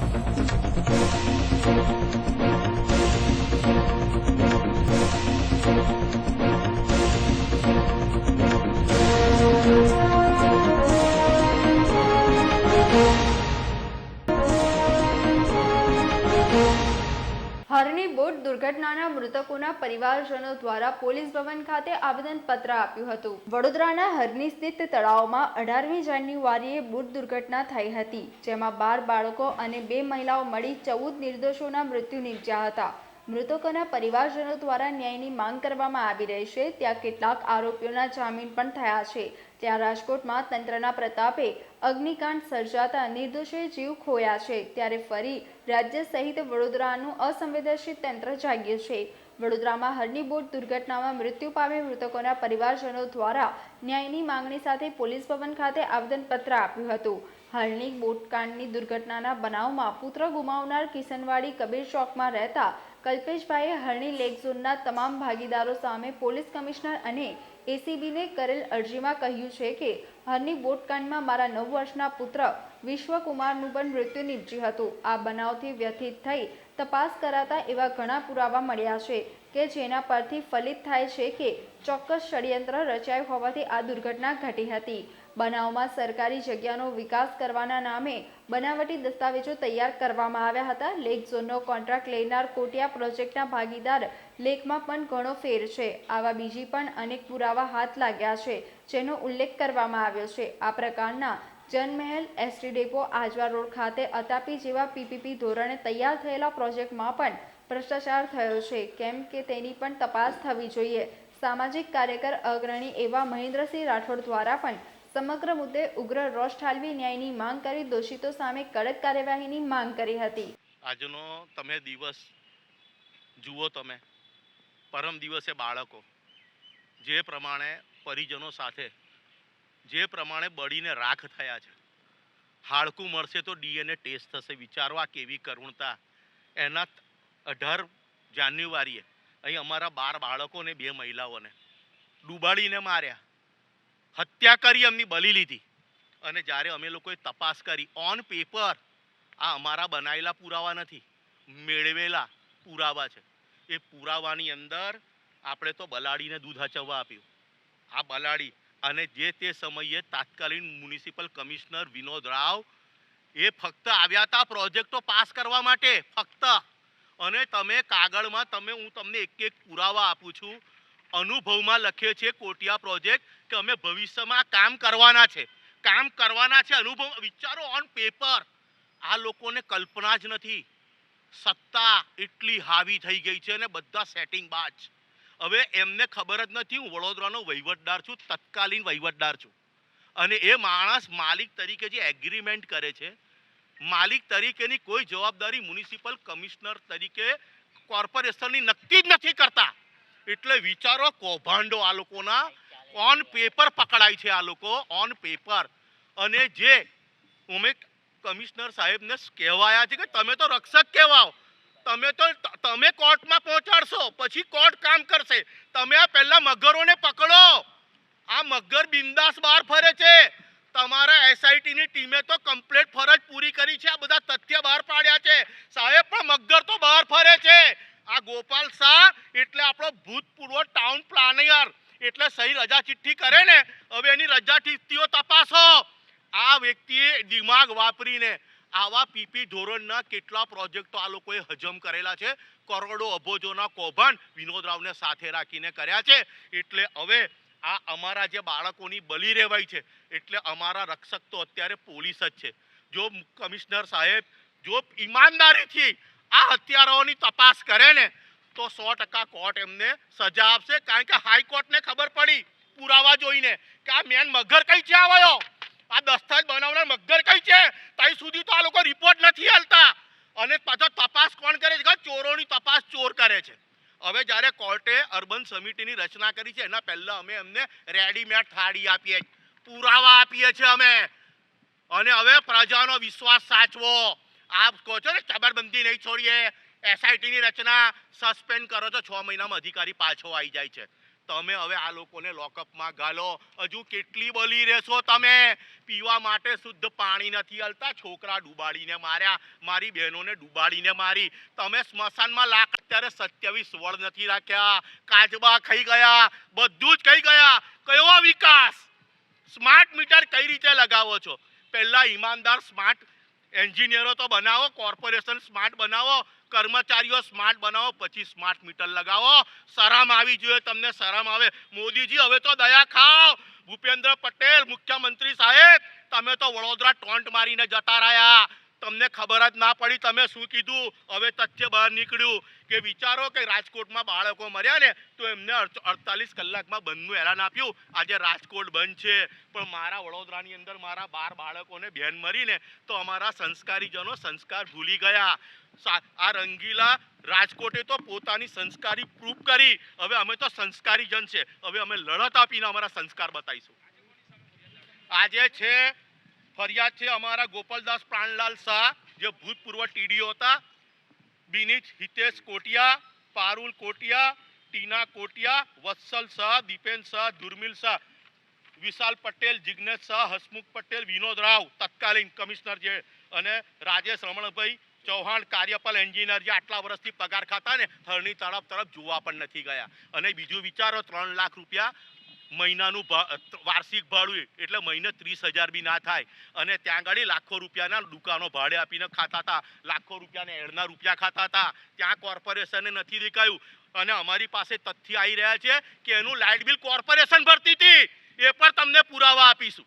Thank you. દુર્ઘટનાના મૃતકોના પરિવારજનો દ્વારા પોલીસ ભવન ખાતે આવેદનપત્ર આપ્યું હતું. વડોદરાના હરની સ્થિત તળાવમાં અઢારમી જાન્યુઆરીએ બોટ દુર્ઘટના થઈ હતી, જેમાં બાર બાળકો અને બે મહિલાઓ મળી ચૌદ નિર્દોષોના મૃત્યુ નીપજ્યા હતા. મૃતકોના પરિવારજનો દ્વારા ન્યાયની માંગ કરવામાં આવી રહી છે. ત્યાં કેટલાક આરોપીઓના જામીન પણ થયા છે. ત્યાં રાજકોટમાં તંત્રના પ્રતાપે અગ્નિકાંડ સર્જાતા નિર્દોષોએ જીવ ખોયા છે. ત્યારે ફરી રાજ્ય સહિત વડોદરાનું અસંવેદનશીલ તંત્ર જાગ્યું છે. વડોદરામાં હરની બોટ દુર્ઘટનામાં મૃત્યુ પામે મૃતકોના પરિવારજનો દ્વારા ન્યાયની માંગણી સાથે પોલીસ ભવન ખાતે આવેદનપત્ર આપ્યું હતું. હરણી બોટકાંડની દુર્ઘટનાના બનાવમાં પુત્ર ગુમાવનાર કિશનવાડી કબીર ચોકમાં રહેતા કલ્પેશભાઈએ હરણી લેક ઝોનના તમામ ભાગીદારો સામે પોલીસ કમિશનર અને એસીબીને કરેલ અરજીમાં કહ્યું છે કે હરની બોટકાંડમાં મારા નવ વર્ષના પુત્ર વિશ્વકુમારનું પણ મૃત્યુ નીપજ્યું હતું. આ બનાવથી વ્યથિત થઈ તપાસ કરાતા એવા ઘણા પુરાવા મળ્યા છે કે જેના પરથી ફલિત થાય છે કે ચોક્કસ ષડયંત્ર રચાયું હોવાથી આ દુર્ઘટના ઘટી હતી. બનાવમાં સરકારી જગ્યાનો વિકાસ કરવાના નામે બનાવટી દસ્તાવેજો તૈયાર કરવામાં આવ્યા હતા. લેક ઝોનનો કોન્ટ્રાક્ટ લેનાર કોટિયા પ્રોજેક્ટના ભાગીદાર લેકમાં પણ ઘણો ફેર છે. આવા બીજી પણ અનેક પુરાવા હાથ લાગ્યા છે, જેનો ઉલ્લેખ કરવામાં આવ્યો છે. આ પ્રકારના Janmahal S T depot Ajwa road ખાતે અતાપી જેવા પીપીપી ધોરણે તૈયાર થયેલા પ્રોજેક્ટમાં પણ ભ્રષ્ટાચાર થયો છે. કેમ કે તેની પણ તપાસ થવી જોઈએ. સામાજિક કાર્યકર અગ્રણી એવા મહેન્દ્રસિંહ રાઠોડ દ્વારા પણ સમગ્ર મુદ્દે ઉગ્ર રોષ ઠાલવી ન્યાયની માંગ કરી દોષિતો સામે કડક કાર્યવાહીની માંગ કરી હતી. આજનો તમે દિવસ જુઓ તમે. પરમ દિવસે બાળકો. જે પ્રમાણે પરિજનો સાથે જે પ્રમાણે બળીને રાખ થયા છે. હાડકું મળશે તો ડીએનએ ટેસ્ટ થશે. વિચારો આ કેવી કરુણતા. એના અઢાર જાન્યુઆરીએ અહીં અમારા બાર બાળકોને, બે મહિલાઓને ડૂબાડીને માર્યા. હત્યા કરી, એમની બલી લીધી. અને જ્યારે અમે લોકોએ તપાસ કરી ઓન પેપર આ અમારા બનાવેલા પુરાવા નથી. મેળવેલા પુરાવા છે. એ પુરાવાની અંદર આપણે તો બલાડીને દૂધ હચવવા આપ્યું. આ બલાડી અને જે તે સમયે તાત્કાલિન મ્યુનિસિપલ કમિશનર વિનોદ રાવ, એ ફક્ત આવ્યા હતા પ્રોજેક્ટો પાસ કરવા માટે, ફક્ત. અને તમે કાગળમાં, તમે, હું તમને એક એક પુરાવા આપું છું. અનુભવમાં લખે છે કોટિયા પ્રોજેક્ટ કે અમે ભવિષ્યમાં કામ કરવાના છે. કામ કરવાના છે, અનુભવ, વિચારો ઓન પેપર આ લોકોને કલ્પના જ નથી. સત્તા એટલી હાવી થઈ ગઈ છે અને બધા સેટિંગ બાજ. હવે એમને ખબર જ નથી, હું વડોદરાનો વહીવટદાર છું, તત્કાલીન વહીવટદાર છું. અને એ માણસ માલિક તરીકે જે એગ્રીમેન્ટ કરે છે, માલિક તરીકેની કોઈ જવાબદારી મ્યુનિસિપલ કમિશનર તરીકે કોર્પોરેશનની નક્કી જ નથી કરતા. એટલે વિચારો કૌભાંડો આ લોકોના ઓન પેપર પકડાય છે આ લોકો ઓન પેપર અને જે અમે કમિશનર સાહેબને કહેવાયા છે કે તમે તો રક્ષક કહેવાઓ. તમે તો તમે કોર્ટમાં પહોંચાડશો, પછી કોર્ટ કામ કરશે. તમે આ પહેલા મગરોને પકડો. આ મગર બિંદાસ બહાર ફરે છે. તમારા એસઆઈટીની ટીમે તો કમ્પ્લેટ ફરજ પૂરી કરી છે. આ બધા તથ્ય બહાર પાડ્યા છે. સાહેબ, પણ મગર તો બહાર ફરે છે. આ ગોપાલ શાહ, એટલે આપણો ભૂતપૂર્વ ટાઉન પ્લાનર એટલે સહી રજા ચિઠ્ઠી કરે ને, હવે એની રજા ચિઠ્ઠીઓ તપાસો. આ વ્યક્તિએ દિમાગ વાપરીને આવા પીપી ધોરણના કેટલા પ્રોજેક્ટો આ લોકોએ હજમ કરેલા છે? કરોડો અબોજોના કૌભાંડ વિનોદ રાવને સાથે રાખીને કર્યા છે. એટલે હવે આ અમારા જે બાળકોની બલી રહેવાય છે, એટલે અમારા રક્ષક તો અત્યારે પોલીસ જ છે. જો કમિશનર સાહેબ, જો ઈમાનદારીથી આ હત્યારાઓની તપાસ કરે ને, તો સો ટકા કોર્ટ એમને સજા આપશે. કારણ કે હાઈકોર્ટને ખબર પડી પુરાવા જોઈને કે આ મેન મગર કઈ છે આવ્યો આ દસ્તાવેજ બનાવનાર મગર કઈ છે? ત્યાં સુધી તો આ લોકો રિપોર્ટ નથી હાલતા. અને પાછો તપાસ કોણ કરે છે? ચોરોની તપાસ ચોર કરે છે. હવે જ્યારે કોર્ટે અર્બન સમિતિની રચના કરી છે, એના પહેલા અમે એમને રેડીમેડ થાળી આપીએ પુરાવા આપીએ છીએ અમે. અને હવે પ્રજાનો વિશ્વાસ સાચવો. આપ કહો છો ને કબરબંધી નહીં છોડીએ. એસઆઈટીની રચના સસ્પેન્ડ કરો છો. છ મહિનામાં અધિકારી પાછો આવી જાય છે. તમે હવે આ લોકોને લોકઅપમાં ગાલો. હજુ કેટલી બલી રહેશો તમે? પીવા માટે શુદ્ધ પાણી નથી હલતા. છોકરા ડૂબાડીને માર્યા. મારી બહેનોને ડૂબાડીને મારી. તમે સ્મશાનમાં લાખ અત્યારે સત્યાવીસ વડ નથી રાખ્યા. કાચબા ખાઈ ગયા. બધું જ ખાઈ ગયા. કયો વિકાસ? સ્માર્ટ મીટર કઈ રીતે લગાવો છો? પહેલાં ઈમાનદાર સ્માર્ટ એન્જિનિયરો તો બનાવો, કોર્પોરેશન સ્માર્ટ બનાવો, કર્મચારીઓ સ્માર્ટ બનાવો, પછી સ્માર્ટ મીટર લગાવો. શરમ આવી જોઈએ તમને, શરમ આવે. મોદીજી, હવે તો દયા ખાઓ. ભૂપેન્દ્ર પટેલ, મુખ્યમંત્રી સાહેબ, તમે તો વડોદરા ટોન્ટ મારીને જતા રહ્યા. તમને ખબર જ ના પડી તમે શું કીધું? હવે તથ્ય બહાર નીકળ્યું કે વિચારો કે રાજકોટમાં બાળકો મર્યા ને, તો એમને અડતાલીસ કલાકમાં બંધનું એલાન આપ્યું. આજે રાજકોટ બંધ છે. પણ મારા વડોદરાની અંદર મારા બાર બાળકોને બેન મરીને તો અમારા સંસ્કારીજનો સંસ્કાર ભૂલી ગયા. આ રંગીલા રાજકોટે તો પોતાની સંસ્કારી પ્રૂફ કરી. હવે અમે તો સંસ્કારી જન છે. હવે અમે લડત આપીને અમારા સંસ્કાર બતાવીશું. આજે છે ફરિયાદ છે અમારા ગોપાલદાસ પ્રાણલાલ શાહ, જે ભૂતપૂર્વ ટીડીઓ હતા. બિનિજ, હિતેશ કોટિયા, પારુલ કોટિયા, ટીના કોટિયા, વત્સલ શાહ, દીપેન શાહ, દુર્મિલ શાહ, વિશાલ પટેલ જિજ્ઞેશ શાહ, હસમુખ પટેલ, વિનોદ રાવ, તત્કાલીન કમિશનર જે અને રાજેશ રમણભાઈ ચૌહાણ, કાર્યપાલ એન્જિનિયર જે આટલા વર્ષથી પગાર ખાતા ને હરણી તરફ તરફ જોવા પણ નથી ગયા. અને બીજું વિચારો, ત્રણ લાખ રૂપિયા મહિનાનું વાર્ષિક ભાડું એટલે મહિને ત્રીસ હજાર બી ના થાય. અને ત્યાં આગળ લાખો રૂપિયાના દુકાનો ભાડે આપીને ખાતા હતા. લાખો રૂપિયાના એડના રૂપિયા ખાતા હતા. ત્યાં કોર્પોરેશને નથી દેખાયું. અને અમારી પાસે તથ્ય આવી રહ્યા છે કે એનું લાઇટ બિલ કોર્પોરેશન ભરતી હતી. એ પણ તમને પુરાવા આપીશું.